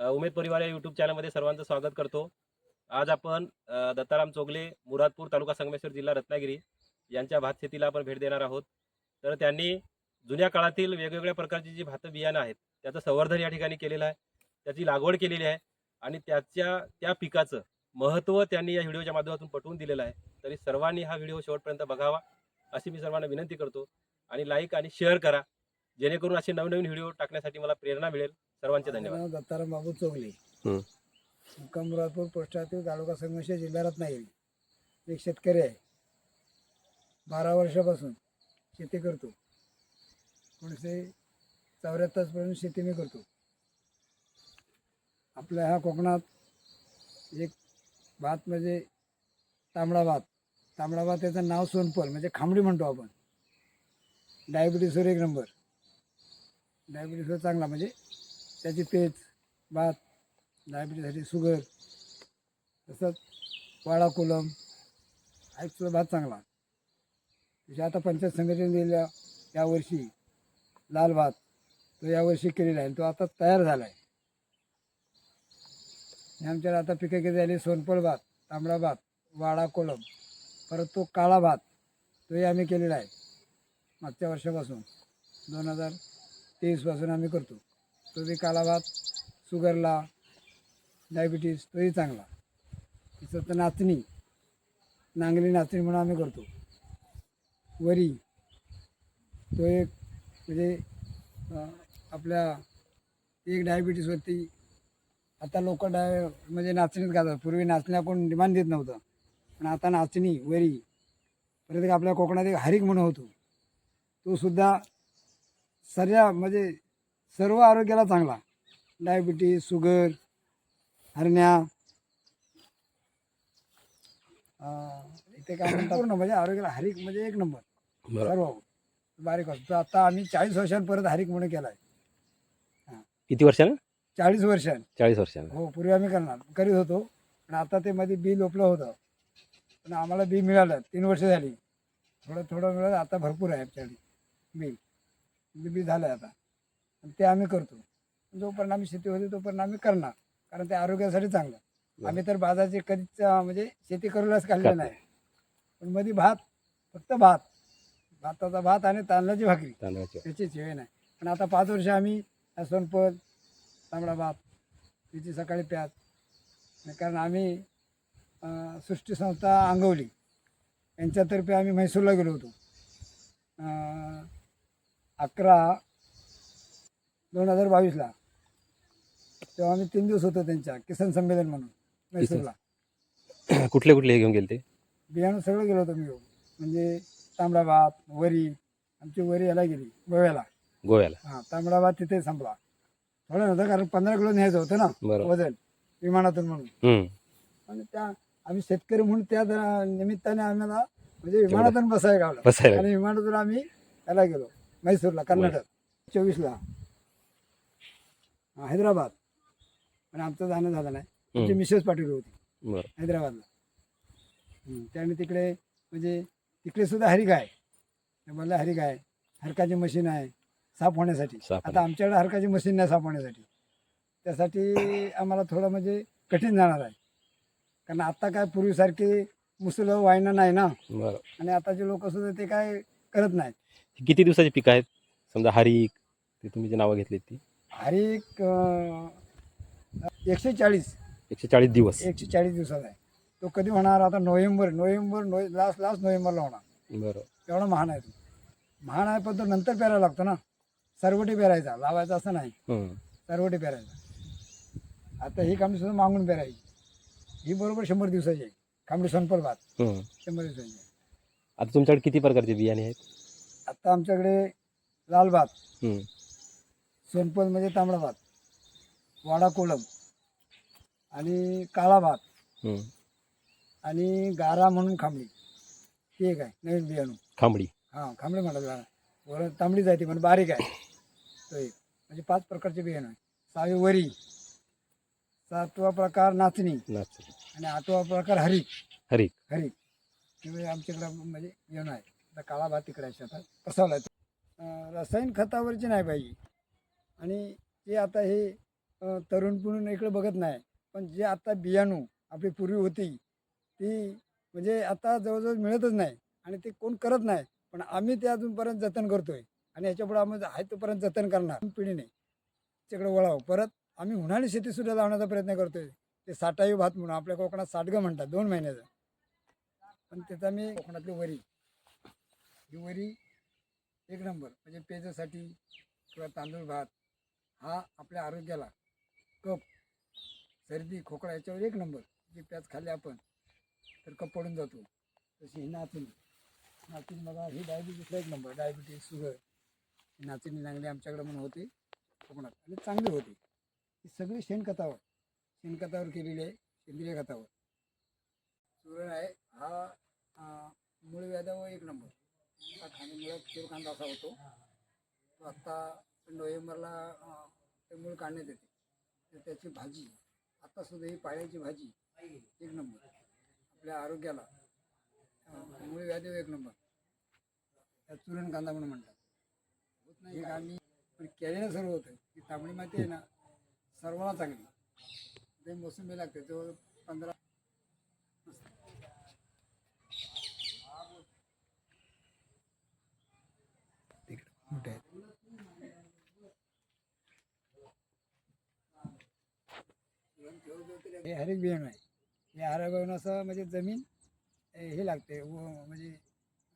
उमेद परिवार या युट्यूब चॅनलमध्ये सर्वांचं स्वागत करतो. आज आपण दत्ताराम चोगले मुरादपूर तालुका संगमेश्वर जिल्हा रत्नागिरी यांच्या भात शेतीला आपण भेट देणार आहोत. तर त्यांनी जुन्या काळातील वेगवेगळ्या प्रकारची जी भात बियाणं आहेत त्याचं संवर्धन या ठिकाणी केलेलं आहे. त्याची लागवड केलेली आहे आणि त्याच्या त्या पिकाचं महत्त्व त्यांनी या व्हिडिओच्या माध्यमातून पटवून दिलेलं आहे. तरी सर्वांनी हा व्हिडिओ शेवटपर्यंत बघावा अशी मी सर्वांना विनंती करतो. आणि लाईक आणि शेअर करा. जेणेकरून असे नवनवीन व्हिडिओ टाकण्यासाठी मला प्रेरणा मिळेल. सर्वांचे धन्यवाद. नाव दत्ताराम बाबू चोगले. हं. मुक्काम मुरादपूर पोस्टातील तालुका संगमेश्वर जिल्हा रत्नागिरी एक शेतकरी आहे. बारा वर्षापासून शेती करतो. एकोणीसशे चौऱ्याहत्तरपर्यंत शेती मी करतो. आपल्या ह्या कोकणात एक भात म्हणजे तांबडा भात. तांबडा भात त्याचं नाव सोनपल म्हणजे खांबडी म्हणतो आपण. डायबिटीसवर एक नंबर डायबिटीसवर चांगला म्हणजे त्याची पेज भात डायबिटीसाठी शुगर तसंच वाडा कोलम हा सुद्धा भात चांगला. तसे आता पंचायत संघटनेने दिलेल्या यावर्षी लाल भात तो यावर्षी केलेला आहे. तो आता तयार झाला आहे आणि आमच्याकडे आता पिकं किती झाली सोनपळ भात तांबडा भात वाडा कोलम परत तो काळा भात तोही आम्ही केलेला आहे. मागच्या वर्षापासून दोन हजार तेवीसपासून आम्ही करतो. तो बी कालाभात शुगरला डायबिटीस तोही चांगला. तसं तर नाचणी नांगली नाचणी म्हणून आम्ही करतो. वरी तो एक म्हणजे आपल्या एक डायबिटीसवरती आता लोक डाय म्हणजे नाचणीत गातात पूर्वी नाचण्या कोण डिमांड देत नव्हतं. पण आता नाचणी वरी परत एक आपल्या कोकणात एक हरिक म्हणून होतो. तो सुद्धा सर्या म्हणजे सर्व आरोग्याला चांगला. डायबिटीस शुगर हरण्या इथे काय म्हणतात? पूर्ण म्हणजे आरोग्याला हरिक म्हणजे एक नंबर. बरोबर सर्व बारीक असतो आता आम्ही चाळीस वर्षांनी परत हरिक म्हणून केलाय. किती वर्षानं? चाळीस वर्षांनी. चाळीस वर्षानं. हो पूर्वी आम्ही करणार करीत होतो. पण आता ते मध्ये बी लोपलं होतं. पण आम्हाला बी मिळालं. तीन वर्ष झाली. थोडं थोडं मिळालं. आता भरपूर आहे आमच्याकडे बी. बी झालं आहे आता. आणि ते आम्ही करतो. जोपर्यंत आम्ही शेती होती तोपर्यंत आम्ही करणार. कारण ते आरोग्यासाठी चांगलं आम्ही तर भाताची कधीच म्हणजे शेती करूनच खाल्ले नाही. पण मध्ये भात फक्त भात. भाताचा भात आणि तांदळाची भाकरी. त्याची सेवे नाही. पण आता पाच वर्ष आम्ही हा सोनपत तांबडा भात त्याची सकाळी प्यात कारण आम्ही सृष्टी संस्था अंगवली यांच्यातर्फे आम्ही म्हैसूरला गेलो होतो. अकरा दोन हजार बावीसला. तेव्हा आम्ही तीन दिवस होतो त्यांच्या किसान संमेलन म्हणून म्हैसूरला कुठले कुठले हे घेऊन गेले ते बियाणं सगळं गेलो होतो मी घेऊन. म्हणजे तांबडा भात वरी आमची वरी याला गेली गोव्याला. गोव्याला. हा तांबडा भात तिथे संपला. थोडं नव्हतं कारण पंधरा किलो न्यायचं होतं ना बरोबर. वजन विमानातून म्हणून. हम्म. आणि त्या आम्ही शेतकरी म्हणून त्या निमित्ताने आम्हाला म्हणजे विमानातून बसायला गावलं बसायला आणि विमानातून आम्ही याला गेलो म्हैसूरला कर्नाटक. चोवीसला. हैदराबाद. पण आमचं जाणं झालं नाही. आमची. मिसेस पाठवली होती. हैदराबादला. त्याने तिकडे म्हणजे तिकडे सुद्धा हरिक आहे मला हरिक आहे हरकाची मशीन आहे साफ होण्यासाठी. आता आमच्याकडे हरकाची मशीन नाही साफ होण्यासाठी. त्यासाठी आम्हाला थोडं म्हणजे कठीण जाणार आहे. कारण आता काय पूर्वीसारखी मुसलं वाहिनं नाही ना. आणि आताचे लोक सुद्धा ते काय करत नाहीत. किती दिवसाची पिकं आहेत? समजा हरिक ते तुम्ही जे नावं घेतली ती. हरिक अं, एकशे चाळीस एकशे चाळीस दिवस. एकशे चाळीस दिवसाचा आहे. तो कधी होणार? आता November November no last last नोव्हेंबरला होणार. बरं. एवढा महान आहे तो. महान आहे पण तो नंतर पेरायला लागतो ना. सरवटी पेरायचा. लावायचा असं नाही. सरवटी पेरायचा. आता ही कांबडी सुद्धा मागून पेरायची. ही बरोबर शंभर दिवसाची आहे. कांबडी सोनपल भात. शंभर दिवसाची आहे. आता तुमच्याकडे किती प्रकारचे बियाणे आहेत? आता आमच्याकडे लाल भात. सोनपल म्हणजे तांबडा भात वाडा कोलम आणि काळा भात. आणि गारा म्हणून खांबडी. ते एक आहे नवीन बियाणू. खांबडी. हां खांबडी म्हणतात. वर तांबडी जाते पण बारीक आहे. तो एक. म्हणजे पाच प्रकारचे बियाणं आहे सहावी वरी सातवा प्रकार नाचणी नाच आणि आठवा प्रकार हरिक. हरिक. हरिक. त्यामुळे आमच्याकडं म्हणजे बियाणं आहे आता काळा भात तिकडे शेतात. पसवला रासायनिक खतावरची नाही पाहिजे आणि ते आता हे तरुण पिढून इकडे बघत नाही पण जे आता बियाणू आपली पूर्वी होती ती म्हणजे आता जवळजवळ मिळतच नाही आणि ते कोण करत नाही पण आम्ही ते अजूनपर्यंत जतन करतो आहे आणि याच्यापुढे आम्ही आहे तोपर्यंत जतन करणार पिढीने. तिकडे वळावं. परत आम्ही उन्हाळी शेतीसुद्धा लावण्याचा प्रयत्न करतोय. ते साठाई भात म्हणून आपल्या कोकणात साठगं म्हणतात दोन महिन्याचं पण त्याचा मी कोकणातली वरी. ही वरी एक नंबर म्हणजे पेजासाठी किंवा तांदूळ भात हा आपल्या आरोग्याला कप सर्दी खोकळा याच्यावर एक नंबर. जे प्याज खाल्ले आपण तर कप पडून जातो. तशी ही नाचणी नाचणी बघा ही डायबिटीसला एक नंबर. डायबिटीस शुगर ही नाचणी चांगली आमच्याकडे म्हणून होती. कोकणात. आणि चांगली होती. ही सगळी शेणखतावर शेणखतावर केलेली आहे सेंद्रिय खतावर. सुरण आहे. हा मूळ व्याधावर एक नंबर. हा खाण्यामुळे तेल कांदा असा होतो. तो आत्ता नोव्हेंबरला मूळ काढण्यात येते. तर त्याची भाजी आता सुद्धा ही पाळ्याची भाजी एक नंबर. आपल्या आरोग्याला मूळ व्याधी एक नंबर. चुरण कांदा म्हणून म्हणतात. होत नाही एक आम्ही पण केल्यानं सर्व होतं. की तांबडी माती आहे ना सर्वांना चांगली. ते मोसंबी लागते. तो पंधरा मोठे आहेत हे हरिक बियाणं आहे. हे असं म्हणजे जमीन हे लागते. व- म्हणजे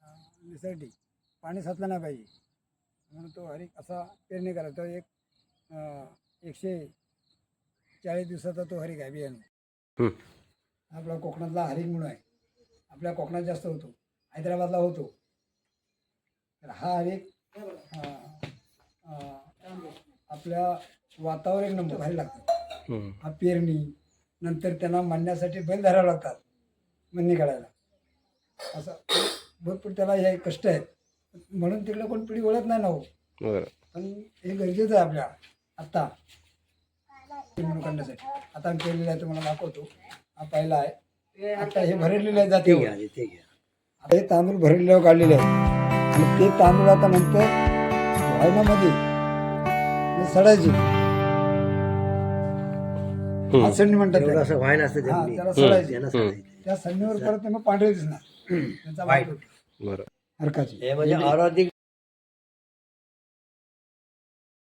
अं, निसरटी पाणी साचलं नाही पाहिजे. म्हणून तो हरिक असा पेरणी करायचा तो एक एकशे चाळीस दिवसाचा तो हरिक आहे बियाणं. हं. आपला कोकणातला हरिक म्हणून आहे. आपल्या कोकणात जास्त होतो. हैदराबादला होतो. तर हा हरिक आपल्या वातावरण एक नंबर. भारी लागतं. हम्म. हा पेरणी नंतर त्यांना मांडण्यासाठी बैल धरावे लागतात मंदी काढायला असं भरपूर त्याला हे कष्ट आहेत. म्हणून तिकडे कोण पिढी ओळख नाही ना हो. बरं. पण हे गरजेचं आहे आपल्या आत्ता. म्हणून काढण्यासाठी आता आम्ही केलेलं आहे तुम्हाला दाखवतो. हा पहिला आहे. आता हे भरलेलं आहे जाते आता हे तांदूळ भरलेल्यावर काढलेले आहे आणि ते तांदूळ आता नंतर वायनामध्ये म्हणजे सडायचे. हम्म. आसंडी म्हणतात त्याला. असं व्हायला असतं हा. त्याला सोडायचे त्यांना. सांगायचं. त्या संधीवर परत मग पांढरे दिसणार त्यांचा वाईट बरं हरकाची हे म्हणजे